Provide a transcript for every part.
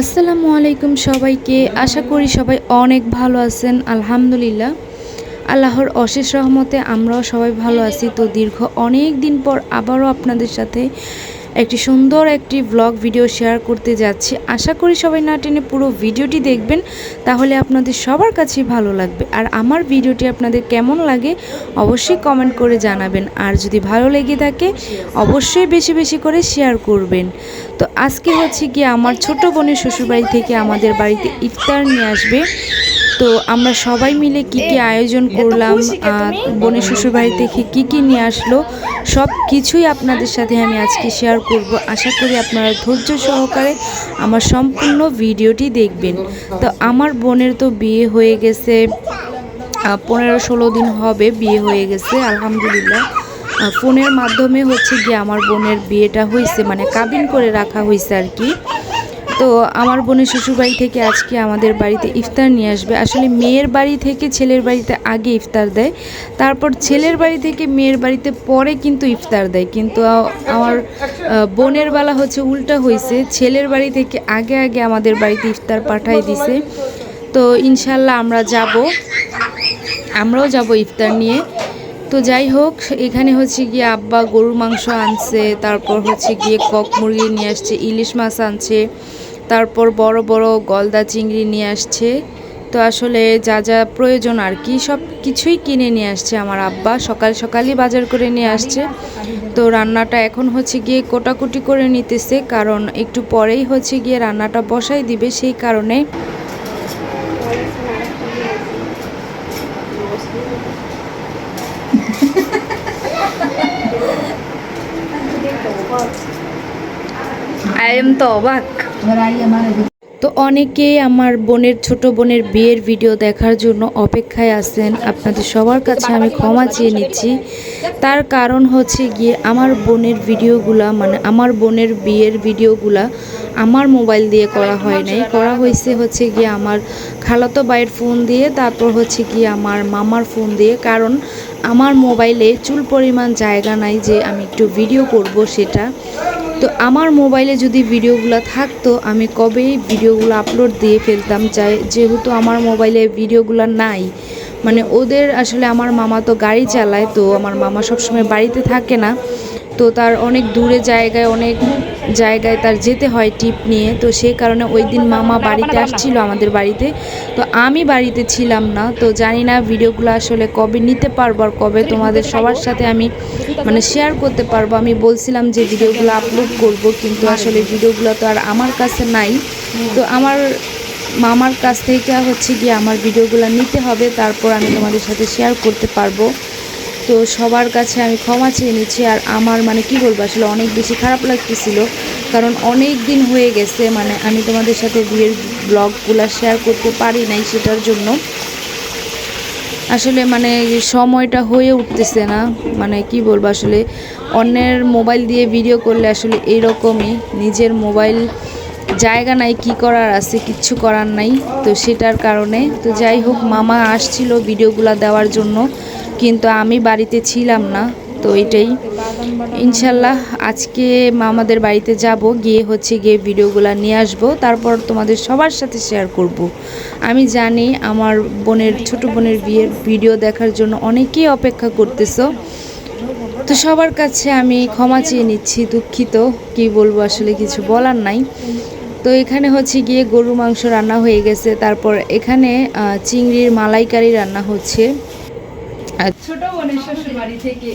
আসসালামু আলাইকুম সবাইকে। আশা করি সবাই অনেক ভালো আছেন, আলহামদুলিল্লাহ। আল্লাহর অশেষ রহমতে আমরাও সবাই ভালো আছি। তো দীর্ঘ অনেক দিন পর আবারও আপনাদের সাথে একটি সুন্দর একটি ব্লগ ভিডিও শেয়ার করতে যাচ্ছি। আশা করি সবাই না টেনে পুরো ভিডিওটি দেখবেন, তাহলে আপনাদের সবার কাছেই ভালো লাগবে। আর আমার ভিডিওটি আপনাদের কেমন লাগে অবশ্যই কমেন্ট করে জানাবেন। আর যদি ভালো লেগে থাকে, অবশ্যই বেশি বেশি করে শেয়ার করবেন। তো আজকে হচ্ছে কি আমার ছোট বোনের শ্বশুরবাড়ি থেকে আমাদের বাড়িতে ইফতার নিয়ে আসবে। তো আমরা সবাই মিলে কি কি আয়োজন করলাম বোনের শ্বশুরবাড়ি থেকে কি কি নিয়ে আসলো সব কিছুই আপনাদের সাথে আমি আজকে শেয়ার করব। আশা করি আপনারা ধৈর্য সহকারে আমার সম্পূর্ণ ভিডিওটি দেখবেন। তো আমার বোনের তো বিয়ে হয়ে গেছে পনেরো ষোলো দিন হবে বিয়ে হয়ে গেছে আলহামদুলিল্লাহ। ফোনের মাধ্যমে হচ্ছে গিয়ে আমার বোনের বিয়েটা হয়েছে মানে কাবিন করে রাখা হয়েছে আর কি। তো আমার বোনের শ্বশুরবাড়ি থেকে আজকে আমাদের বাড়িতে ইফতার নিয়ে আসবে। আসলে মেয়ের বাড়ি থেকে ছেলের বাড়িতে আগে ইফতার দেয়। তারপর ছেলের বাড়ি থেকে মেয়ের বাড়িতে পরে কিন্তু ইফতার দেয়। কিন্তু আমার বোনের বেলা হচ্ছে উল্টা হয়েছে ছেলের বাড়ি থেকে আগে আগে আমাদের বাড়িতে ইফতার পাঠাই দিছে। তো ইনশাল্লাহ আমরা যাব। আমরাও যাব ইফতার নিয়ে। তো যাই হোক, এখানে হচ্ছে গিয়ে আব্বা গরুর মাংস আনছে। তারপর হচ্ছে গিয়ে কক মুরগি নিয়ে আসছে, ইলিশ মাছ আনছে। তারপর বড় বড় গলদা চিংড়ি নিয়ে আসছে। তো আসলে যা যা প্রয়োজন আর কি, সব কিছুই কিনে নিয়ে আসছে আমার আব্বা। সকাল সকালই বাজার করে নিয়ে আসছে। তো রান্নাটা এখন হচ্ছে গিয়ে কোটাকুটি করে নিতেছে, কারণ একটু পরেই হচ্ছে গিয়ে রান্নাটা বসাই দিবে, সেই কারণে। আই এম তো অবাক। তো অনেকেই আমার বোনের ছোট বোনের বিয়ের ভিডিও দেখার জন্য অপেক্ষায় আছেন। আপনাদের সবার কাছে আমি ক্ষমা চেয়ে নিচ্ছি। তার কারণ হচ্ছে গিয়ে আমার বোনের ভিডিওগুলা মানে আমার বোনের বিয়ের ভিডিওগুলা আমার মোবাইল দিয়ে করা হয় নাই। করা হয়েছে হচ্ছে গিয়ে আমার খালাতো বাইয়ের ফোন দিয়ে, তারপর হচ্ছে গিয়ে আমার মামার ফোন দিয়ে। কারণ আমার মোবাইলে চুল পরিমাণ জায়গা নাই যে আমি একটু ভিডিও করব সেটা। তো আমার মোবাইলে যদি ভিডিওগুলো থাকতো, আমি কবেই ভিডিওগুলো আপলোড দিয়ে ফেলতাম। চাই যেহেতু আমার মোবাইলে ভিডিওগুলো নাই মানে ওদের আসলে আমার মামা তো গাড়ি চালায়, তো আমার মামা সবসময় বাড়িতে থাকে না। তো তার অনেক দূরে জায়গায়, অনেক জায়গায় তার যেতে হয় টিপ নিয়ে। তো সেই কারণে ওই দিন মামা বাড়িতে আসছিল আমাদের বাড়িতে। তো আমি বাড়িতে ছিলাম না, তো জানি না ভিডিওগুলো আসলে কবে নিতে পারব আর কবে তোমাদের সবার সাথে আমি মানে শেয়ার করতে পারব। আমি বলছিলাম যে ভিডিওগুলো আপলোড করব, কিন্তু আসলে ভিডিওগুলো তো আর আমার কাছে নাই। তো আমার মামার কাছ থেকে হচ্ছে গিয়ে আমার ভিডিওগুলো নিতে হবে, তারপর আমি তোমাদের সাথে শেয়ার করতে পারব। তো সবার কাছে আমি ক্ষমা চেয়ে নিচ্ছি আর আমার মানে কি বলব, আসলে অনেক বেশি খারাপ লাগতেছিল। কারণ অনেক দিন হয়ে গেছে মানে আমি তোমাদের সাথে বিয়ের ব্লগগুলো শেয়ার করতে পারি নাই সেটার জন্য। আসলে মানে সময়টা হয়ে উঠতেছে না মানে কি বলব, আসলে অন্যের মোবাইল দিয়ে ভিডিও করলে আসলে এইরকমই নিজের মোবাইল জায়গা নাই, কি করার আছে, কিচ্ছু করার নাই। তো সেটার কারণে, তো যাই হোক, মামা আসছিল ভিডিওগুলো দেওয়ার জন্য। কিন্তু আমি বাড়িতে ছিলাম না, তো এটাই। ইনশাল্লাহ আজকে মামাদের বাড়িতে যাব, গিয়ে হচ্ছে গিয়ে ভিডিওগুলো নিয়ে আসব, তারপর তোমাদের সবার সাথে শেয়ার করব। আমি জানি আমার বোনের, ছোট বোনের বিয়ের ভিডিও দেখার জন্য অনেকেই অপেক্ষা করতেছো, তো সবার কাছে আমি ক্ষমা চেয়ে নিচ্ছি, দুঃখিত, কি বলব আসলে কিছু বলার নাই। তো এখানে হচ্ছে গিয়ে গরু মাংস রান্না হয়ে গেছে, তারপর এখানে চিংড়ির মালাইকারি রান্না হচ্ছে। ছোট বোনের শ্বশুর বাড়ি থেকে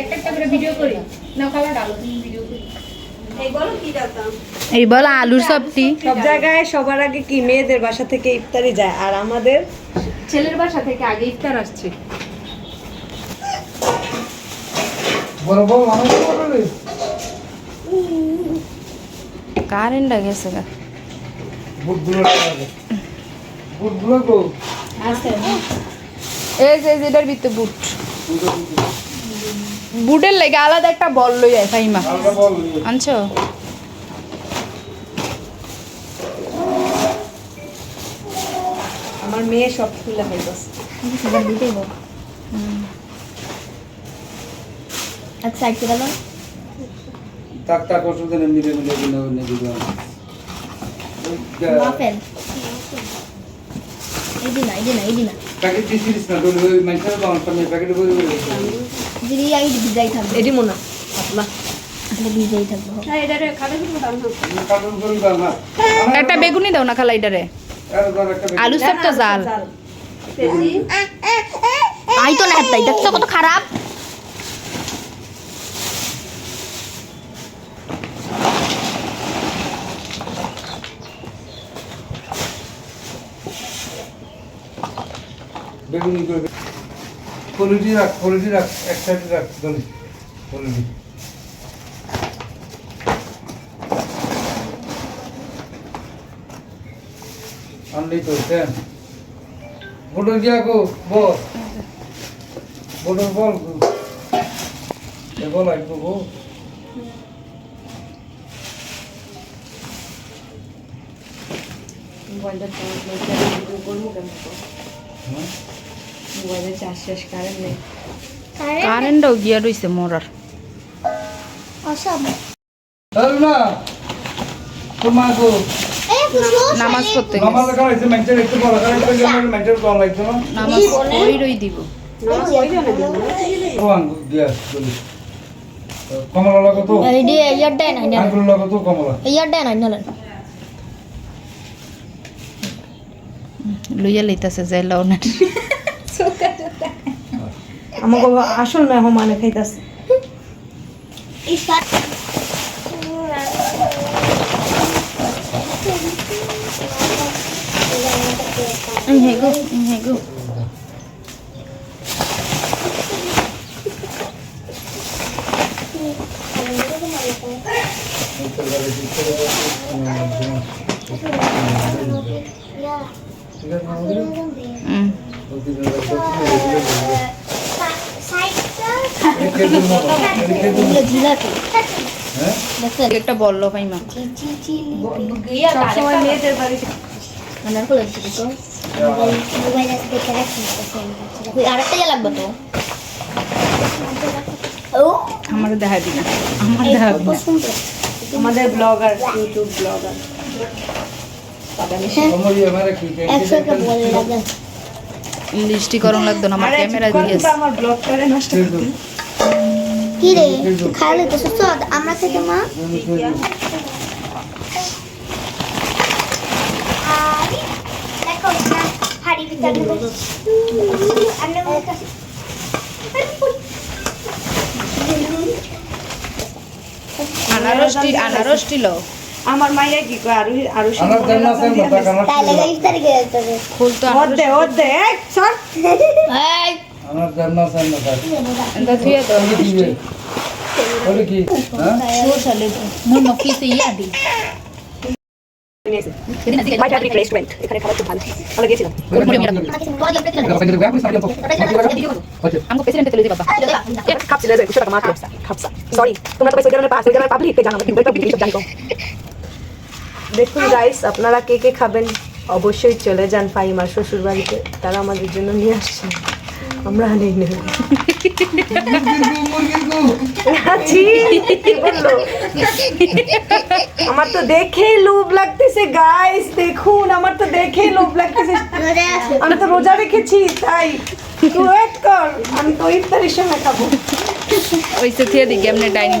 একটা একটা করে ভিডিও করি। না কালা ডালো ভিডিও করি এই বল আলুর সবটি। সব জায়গায় সবার আগে কি মেয়েদের বাসা থেকে ইফতারি যায় আর আমাদের? ছেলের বাসা থেকে আগে ইফতার আসছে। কারেন্ট গেছে গা। এই যে যেটার ভিতরে বুট। বুটের লেগে আলাদা একটা বল লই যায় ফাইমা আনছো? আমার মেয়ে সব খুলে ফেলতেছে। এক সাইড করে দাও তাক তাক ওষুধ এনে মিলে মিলে দিলাম একটা বেগুনি দাও না খালা এটারে। আলু সব তো জাল। আই তো না তাই দেখছ কত খারাপ। বেগুনি করে কোয়ালিটি রাখ কোয়ালিটি রাখ, এক সাইডে রাখ দলি কোয়ালিটি আনলি তো, দেন। বোটর গিয়া গো, বল। বোটর বল বল আইবো গো। মোবাইলটা ভিডিও করব হ্যাঁ? মোবাইলে চার্জ শেষ কারেন্ট নেই। কারেন্টও গিয়া রইছে মরার নামাজ পড়তে। নামাজ মেন্টাল একটু বড় কারাইছে যেমন মেন্টাল কম লাগতো না নামাজ ওই রই দিব রোয়াং গ্যাস বলি কমলা লাগো তো এই ডে ইয়ার ডে নাই না আঙ্গুল লাগো তো কমলা ইয়ার ডে নাই না লইয়া লইতাছে যাই লাউনের আমাকে আসল মেহমানে খাইতাছে ইস্তার হে গো একটা লাগবে তো আমার দেখা দিনা আমার দেখা আমাদের ব্লগার ইউটিউব ব্লগার করন লাগতো না আমার ক্যামেরা দিয়েছে আমার ব্লগটারে নষ্ট কি রে? খাইলে তো সুস্থ আমরা থেকে মা? আনারসটি আনারসটি লো আমার মাইয়া কি কয় আরু আরু তাহলে ইফতারি খেয়ে যেতে খুলতো ওদে ওদে এক সর এই আমার দেন না সেম এটা থুয়ে তো বলে কি হ্যাঁ মোর নকিতে ইয়া দি মাই ফেভারিট রেস্টুরেন্ট এখানে খাবার খুব ভালো ভালো গিয়েছিলাম আমগো প্রেসিডেন্ট তেলে বাবা খাপছিল যে কিছু টাকা মাত্র খাপসা সরি তোমরা তো পাবলিক জানো কিন্তু জানি দেখুন গাইস আপনারা কে কে খাবেন অবশ্যই চলে যান ফাইমার শ্বশুর বাড়িতে তারা আমাদের জন্য নিয়ে আসছে আমরা নেই কি বলল? আমার তো দেখেই লোভ লাগতেছে গাইস দেখুন আমার তো দেখেই লোভ লাগতেছে আমি তো রোজা রেখেছি তাই একটু ওয়েট কর আমি তো ইফতারির সময় খাব ওইসে থুয়ে দি কেমনে ডাইনিং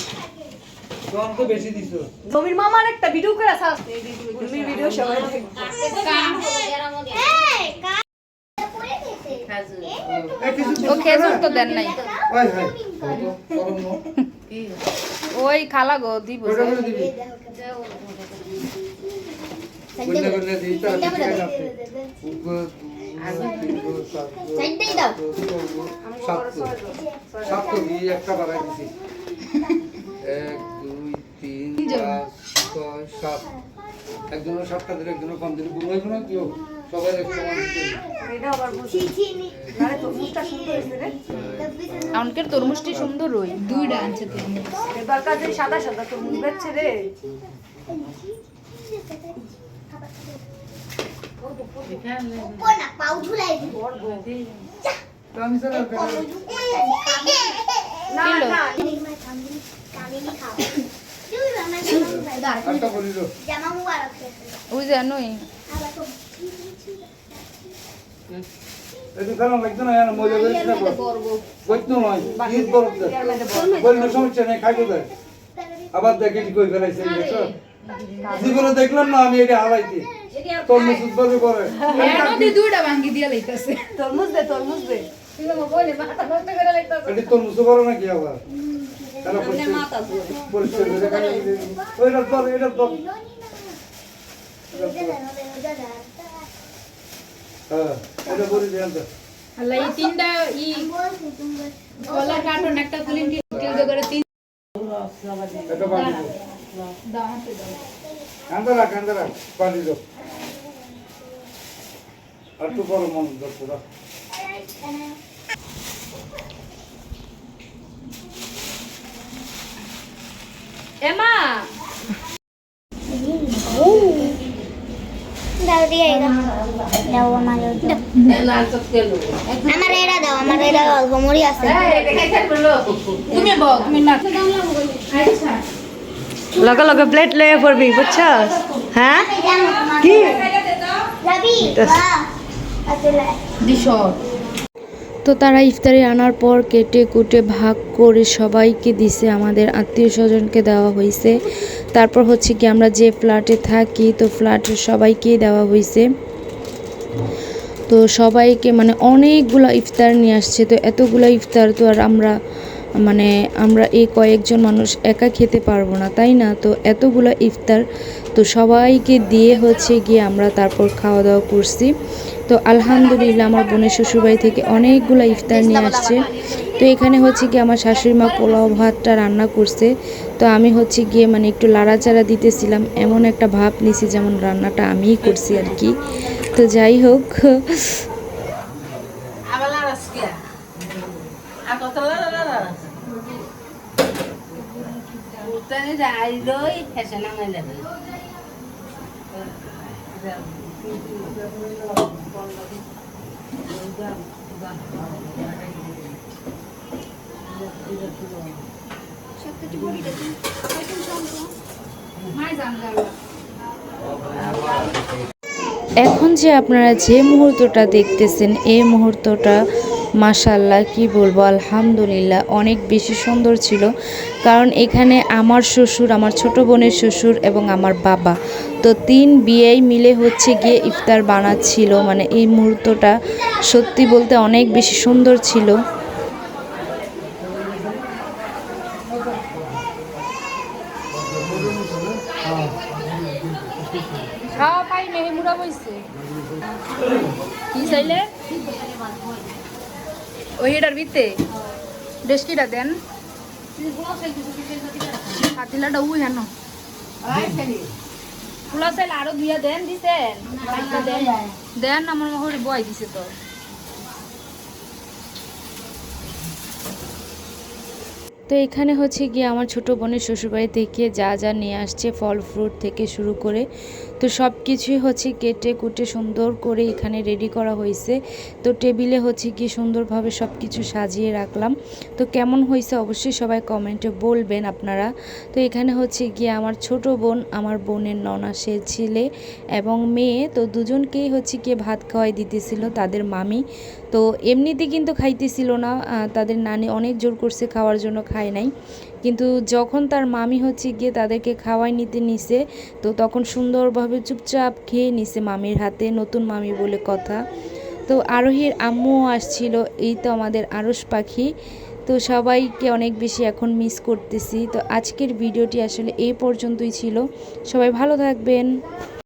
জমির মামার একটা ভিডিও করে আসাস উর্মির ভিডিও সবাই ও খেজুর তো দেন নাই। ওই খালা গো দিব একটা বাড়াই দিছি। এক দুই তিন পাঁচ ছয় সাত। একজনের সাতটা দিলে একজনের কম দিলে ঘুম হইব না কেউ সবাই এক সমান আমাদের তরমুজটি সুন্দর ওই দুইটা আনছে তো এবার কাছে সাদা সাদা তরমুজ বেচছে রে। না না। ওই যে নই আবার তো একটু খারাপ লাগতো না মজা করিস না বইতো নয় ঈদ বরফ বললে সমস্যা নেই খাইতে দেয় আবার দেখে এটি কই ফেলাইছে দেখছ? জীবনে দেখলাম না আমি এটা হারাইতে তরমুজ উৎপাদন করে দুইটা ভাঙ্গি দিয়ে লইতাছে তরমুজ দে তরমুজ দে এটি তরমুজ করে নাকি আবার কেন পরিষ্কার পরিষ্কার করে খাই ওইটা তোর এটা তোর হ্যাঁ এটা বলি দেন তো আল্লাহ এই তিনটা ই কলা কার্টুন একটা কুলিং কেউ করে তিন এটা পানি দাও। দাও হাতে দাও। কান্দা রাখ পানি দাও। আর একটু বড় মন দাও পুরা এমা দাও দিয়ে দাও দাও আমার আমার এরা দাও আমার এরা অল্প মরি আছে তুমি বল তুমি না লগে লগে প্লেট লয়ে পড়বি বুঝছস হ্যাঁ কি দিশর তো তারা ইফতারি আনার পর কেটে কুটে ভাগ করে সবাইকে দিছে, আমাদের আত্মীয় স্বজনকে দেওয়া হয়েছে তারপর হচ্ছে কি আমরা যে ফ্ল্যাটে থাকি, তো ফ্ল্যাটের সবাইকেই দেওয়া হয়েছে তো সবাইকে মানে অনেকগুলো ইফতার নিয়ে আসছে, তো এতগুলো ইফতার তো আর আমরা মানে আমরা এই কয়েকজন মানুষ একা খেতে পারব না, তাই না? তো এতগুলো ইফতার তো সবাইকে দিয়ে হচ্ছে গিয়ে আমরা তারপর খাওয়া দাওয়া করছি। তো আলহামদুলিল্লাহ আমার বোনের শ্বশুরবাড়ি থেকে অনেকগুলো ইফতার নিয়ে আসছে। তো এখানে হচ্ছে কি আমার শাশুড়ি মা পোলাও ভাতটা রান্না করছে। তো আমি হচ্ছে গিয়ে মানে একটু লাড়াচাড়া দিতেছিলাম, এমন একটা ভাব নিছি যেমন রান্নাটা আমিই করছি আর কি। তো যাই হোক জানলা এখন যে আপনারা যে মুহূর্তটা দেখতেছেন এই মুহূর্তটা মাশাল্লাহ কি বলব, আলহামদুলিল্লাহ, অনেক বেশি সুন্দর ছিল। কারণ এখানে আমার শ্বশুর, আমার ছোট বোনের শ্বশুর এবং আমার বাবা। তো তিন বিয়েই মিলে হচ্ছে গিয়ে ইফতার বানাচ্ছিল। মানে এই মুহূর্তটা সত্যি বলতে অনেক বেশি সুন্দর ছিল। বইছে। কি চাইলে ওই এটার ভিতরে? দেন। পাতিলাটা উই হেন। আরও দুইয়া দেন, দিছেন? দেন। আমার মহরে বয় দিছে তো। এখানে হচ্ছে গিয়ে আমার ছোট বোনের শ্বশুরবাড়ি থেকে যা যা নিয়ে আসছে, ফল ফ্রুট থেকে শুরু করে তো সব কিছুই হচ্ছে কেটে কুটে সুন্দর করে এখানে রেডি করা হয়েছে। তো টেবিলে হচ্ছে কি সুন্দরভাবে সব কিছু সাজিয়ে রাখলাম। তো কেমন হয়েছে অবশ্যই সবাই কমেন্টে বলবেন আপনারা। তো এখানে হচ্ছে গিয়ে আমার ছোট বোন, আমার বোনের ননাসের ছেলে এবং মেয়ে। তো দুজনকেই হচ্ছে গিয়ে ভাত খাওয়াই দিতেছিল তাদের মামি। তো এমনিতে কিন্তু খাইতেছিল না তাদের নানি অনেক জোর করছে খাওয়ার জন্য খায় নাই। কিন্তু যখন তার মামি হচ্ছে গিয়ে তাদেরকে খাওয়াই নিতে নিছে, তো তখন সুন্দরভাবে চুপচাপ খেয়ে নিছে মামির হাতে নতুন মামি বলে কথা। তো আরোহীর আম্মুও আসছিল, এই তো আমাদের আরস পাখি। তো সবাইকে অনেক বেশি এখন মিস করতেছি। তো আজকের ভিডিওটি আসলে এই পর্যন্তই ছিল। সবাই ভালো থাকবেন।